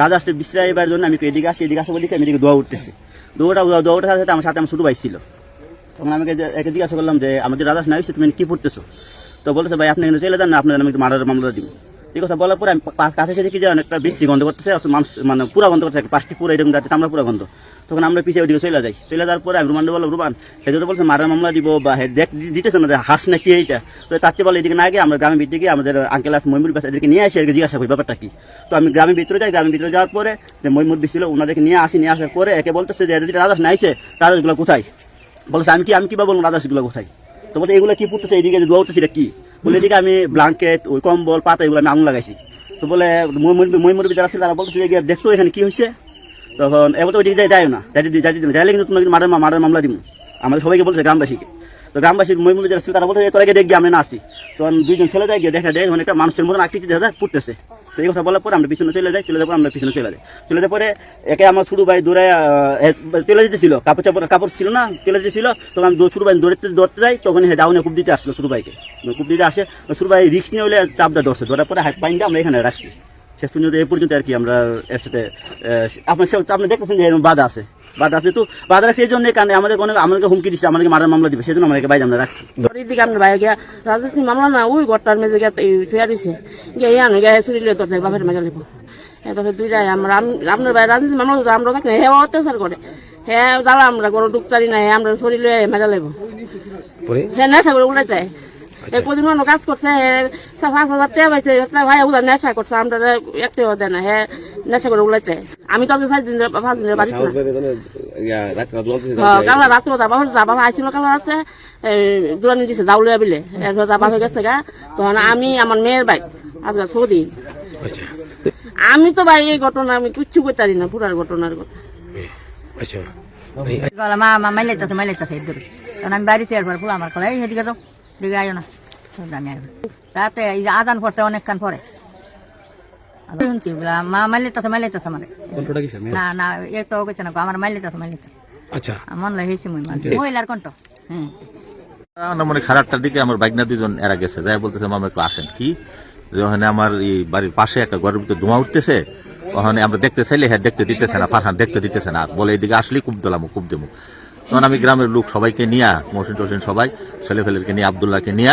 রাজা আসতে বিশ্রাইবার জন্য আমি এদিকে আসছি, এদিকে আসতে বলি আমি এদিকে দোয়া উঠতেছি। দোয়াটা দোয়া সাথে সাথে আমার সাথে আমার ছোটো ভাই ছিল। তখন আমাকে একে জিজ্ঞাসা করলাম যে আমাদের রাজা না হয়েছে তুমি কি পড়তেছো? তো বলতেছে, ভাই, আপনি চলে যান না আপনার আমি মার্ডার মামলা দিব। এই কথা বলার পরে আমি কাছে থেকে যে অনেকটা বৃষ্টি গন্ধ করতেছে মানে পুরা গন্ধ করতেছে পাঁচটি পুরো এরকম যাচ্ছে আমরা পুরা গন্ধ। তখন আমরা পিছিয়ে ওদিকে চলে যাই। চলে যাওয়ার পরে আমি রুমান বললাম রুমান তো বলছে মার্ডার মামলা দিব বা দেখ দিতেছে না হাস না কি এইটা? তো তার চেয়ে বলে, এদিকে না গিয়ে আমরা গ্রামের ভিতরে গিয়ে আমাদের আঙ্কেল আছে ময়মুর বাস এদেরকে নিয়ে আসি, এদেরকে জিজ্ঞাসা করি, ব্যাপারটা কি? তো আমি গ্রামের ভিতরে যাই, গ্রামের ভিতরে যাওয়ার পরে যে ময়মুর ছিল ওনাদেরকে নিয়ে আসি, নিয়ে আসার পরে একে বলতেছে যে এদের রাজাস নাইছে রাজাসগুলো কোথায়? বলছে আমি কি আমি কীভাবে বলব রাজাসগুলো কোথায়? তো বলতে এগুলো কি পড়তেছে এদিকে উঠতেছে, এটা কি? বলে এদিকে আমি ব্লাঙ্কেট ওই কম্বল, পাতা এগুলো আমি আঙুল লাগাইছি। তো বলে ময়মুর যারা ছিল তারা বলছে যে দেখতো এখানে কি হয়েছে তখন এবার তো ওইদিকে যাই যায় না। যাই দিই যাইলে কিন্তু তোমাকে মার্ডার মার্ডার মামলা দিব আমাদের সবাইকে বলছে গ্রামবাসীকে। তো গ্রামবাসী মহিমুল যারা ছিল তারা বলছে তোরা গিয়ে দেখবি, আমি না আসি তখন দুইজন ছেলে যায়, গিয়ে দেখা মানে একটা মানুষের মতন আকৃতি দেখা যায় পুটতেছে তো এই কথা বলার পরে আমরা পিছনে চলে যাই, চলে যাওয়ার পর আমরা পিছনে চলে যাই। চলে যাওয়ার পরে একে আমার ছোট ভাই দৌড়ে চলে যেতেছিল কাপড় চাপড়, কাপড় ছিল না চলে যেতেছিল তখন আমি ছোট ভাই দৌড়তে দৌড়তে যাই তখন হে ডাউনে কূপ দিতে আসলো ছোট ভাইকে। কূপ দিতে আসে, ছোট ভাই রিক্স নিয়ে হলে চাপটা ধরছে, ধরার পরে হাত পাইনটা আমরা এখানে রাখছি। শেষ পর্যন্ত এই পর্যন্ত আর কি আমরা এর সাথে আপনার সে- আপনি দেখতেছেন যে এরকম বাধা আছে। বাধা আছে তো বাধা আছে এই জন্য কারণে আমাদের অনেক আমাদেরকে হুমকি দিচ্ছে আমাদেরকে মারার মামলা দিবে সেই জন্য আমাদেরকে বাইরে আমরা রাখছি। দিকে আপনার ভাই গিয়া রাজনীতি মামলা না ওই গড়টার মেজে গিয়া ফেয়ার হয়েছে গিয়া ইয়ানো গিয়া চুরিলে তোর বাপের মেজা লিব। এভাবে দুই যায় আমরা আপনার ভাই রাজনীতি মামলা আমরা থাকলে হ্যাঁ অত্যাচার করে। হ্যাঁ দাঁড়া আমরা কোনো ডুকতারি নাই আমরা শরীরে মেজা লিব। হ্যাঁ না যায়। এই কদিন মানুষ কাজ করছে হ্যাঁ পাঁচ হাজার টাকা পাইছে ভাই ওরা নেশা করছে আমরা একটাও দেয় না হ্যাঁ নেশা করে উড়াইতে আমি তো চার দিন পাঁচ দিনের হ্যাঁ, কালা রাত্রে যাবা। যাবা আইছিল কালা রাত্রে দূরানি দিছে দাউলিয়া বিলে। এরপর যাবা হয়ে গেছে গা তখন আমি আমার মেয়ের বাইক আজকে সৌদি আচ্ছা। আমি তো ভাই এই ঘটনা আমি কিচ্ছু করতে পারি না পুরার ঘটনার কথা। আচ্ছা। মা মা মাইলাইতেছে এর ধরে। তখন আমি বাড়ি চেয়ার পরে ফুলা আমার কলাই সেদিকে তো দিকে আয়ো না রাতে এই আদান পড়তে অনেকক্ষণ পরে। শুনছি মা মাইলাইতেছে মাইলাইতেছে আমার। না না এ তো গেছে না আমার মাইলাইতেছে মাইলাইতেছে। আচ্ছা। মন লাগে হয়েছে মই মহিলার কণ্ঠ। হুম। মানে খারাপটার দিকে আমার বাইকনা দুজন এরা গেছে। যাই বলতেছে মামা একটু আসেন। কি? যে ওখানে আমার এই বাড়ির পাশে একটা ঘরের ভিতরে ধোঁয়া উঠতেছে ওখানে আমরা দেখতে চাইলে হ্যাঁ দেখতে দিতেছে না ফারহান দেখতে দিতেছে না। বলে এদিকে আসলে কুপ দিলাম কুপ দেবো তখন আমি গ্রামের লোক সবাইকে নিয়ে, মহসিন টসিন সবাই ছেলে ফেলেকে নিয়ে, আবদুল্লাহকে নিয়ে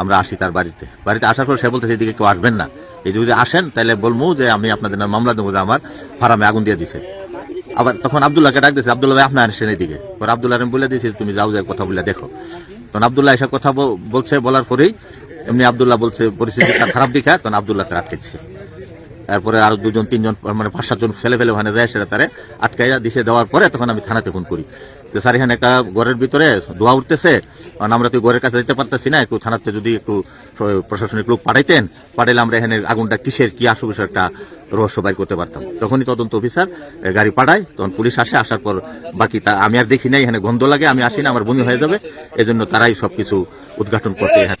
আমরা আসি তার বাড়িতে। বাড়িতে আসার পর সে বলতেছে, এদিকে কেউ আসবেন না। এই যদি আসেন তাহলে বলব যে আমি আপনাদের নামে মামলা দেবো যে আমার ফার্মে আগুন দিয়ে দিছে। আবার তখন আবদুল্লাহকে ডাক দিয়েছে আবদুল্লাহ ভাই আপনার আসেন এদিকে। পরে আবদুল্লাহ আমি বলে দিয়েছি তুমি যাও যাই কথা বলে দেখো। তখন আবদুল্লাহ এসব কথা বলছে, বলার পরেই এমনি আবদুল্লাহ বলছে, পরিস্থিতি খারাপ দেখা। তখন আবদুল্লাহ তার আটকে দিচ্ছে তারপরে আরও দুজন, তিনজন মানে পাঁচ সাতজন ছেলে ফেলে ওখানে যায়, সেটা তারে আটকাইয়া দিছে, দেওয়ার পরে তখন আমি থানাতে ফোন করি। যে, স্যার, এখানে একটা ঘরের ভিতরে ধোয়া উঠতেছে কারণ আমরা তো ঘরের কাছে যেতে পারতেছি না, একটু থানাতে যদি একটু প্রশাসনিক লোক পাঠাইতেন, পাঠাইলে আমরা এখানে আগুনটা কিসের, কি আসু একটা রহস্য বাইর করতে পারতাম। তখনই তদন্ত অফিসার গাড়ি পাঠায়, তখন পুলিশ আসে, আসার পর বাকি তা, আমি আর দেখি নাই, এখানে গন্ধ লাগে, আমি আসি না, আমার বমি হয়ে যাবে, এজন্য তারাই সবকিছু উদ্ঘাটন করতে এখানে।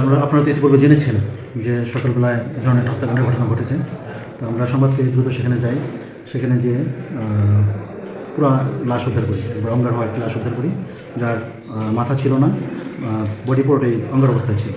আমরা, আপনারা তো ইতিপূর্বে জেনেছেন যে সকালবেলায় এ ধরনের হত্যাকাণ্ডের ঘটনা ঘটেছে। তো আমরা সংবাদ পেয়ে দ্রুত সেখানে যাই। সেখানে যে পুরো লাশ উদ্ধার করি, অঙ্গার হওয়া একটি লাশ উদ্ধার করি, যার মাথা ছিল না বডি পুরোটাই অঙ্গার অবস্থায় ছিল।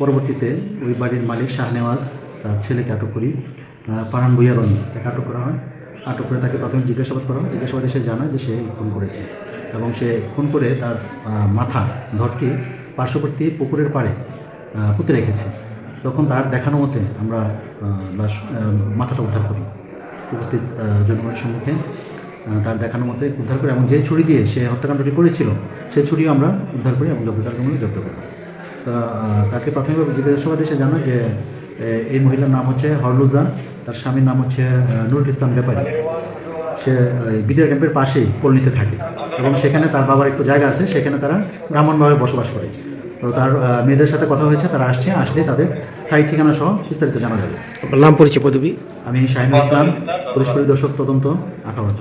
পরবর্তীতে ওই বাড়ির মালিক শাহনেওয়াজ তার ছেলেকে আটক করি। পারান ভুইয়া তাকে আটক করা হয়। আটক করে তাকে প্রাথমিক জিজ্ঞাসাবাদ করা হয়। জিজ্ঞাসাবাদে সে জানায় যে সে খুন করেছে এবং সে খুন করে তার মাথা ধরটি পার্শ্ববর্তী পুকুরের পাড়ে পুঁতে রেখেছে। তখন তার দেখানো মতে আমরা লাশ মাথাটা উদ্ধার করি। উপস্থিত জনগণের সম্মুখে তার দেখানো মতে উদ্ধার করে এবং যে ছুরি দিয়ে সে হত্যাকাণ্ডটি করেছিল সেই ছুরিও আমরা উদ্ধার করি এবং জব্দতার কারণে জব্দ করি। তাকে প্রাথমিকভাবে জিজ্ঞাসাবাদে সে জানায় যে এই মহিলার নাম হচ্ছে হরলুজা, তার স্বামীর নাম হচ্ছে নুরুল ইসলাম ব্যাপারী। সে বিডিআর ক্যাম্পের পাশেই কলোনিতে থাকে এবং সেখানে তার বাবার একটু জায়গা আছে, সেখানে তারা ব্রাহ্মণভাবে বসবাস করে। তো তার মেয়েদের সাথে কথা হয়েছে তারা আসছে আসলে তাদের স্থায়ী ঠিকানা সহ বিস্তারিত জানা যাবে। নাম পরিচয় পদবী? আমি শাহিনুল ইসলাম পুলিশ পরিদর্শক তদন্ত আখাউড়া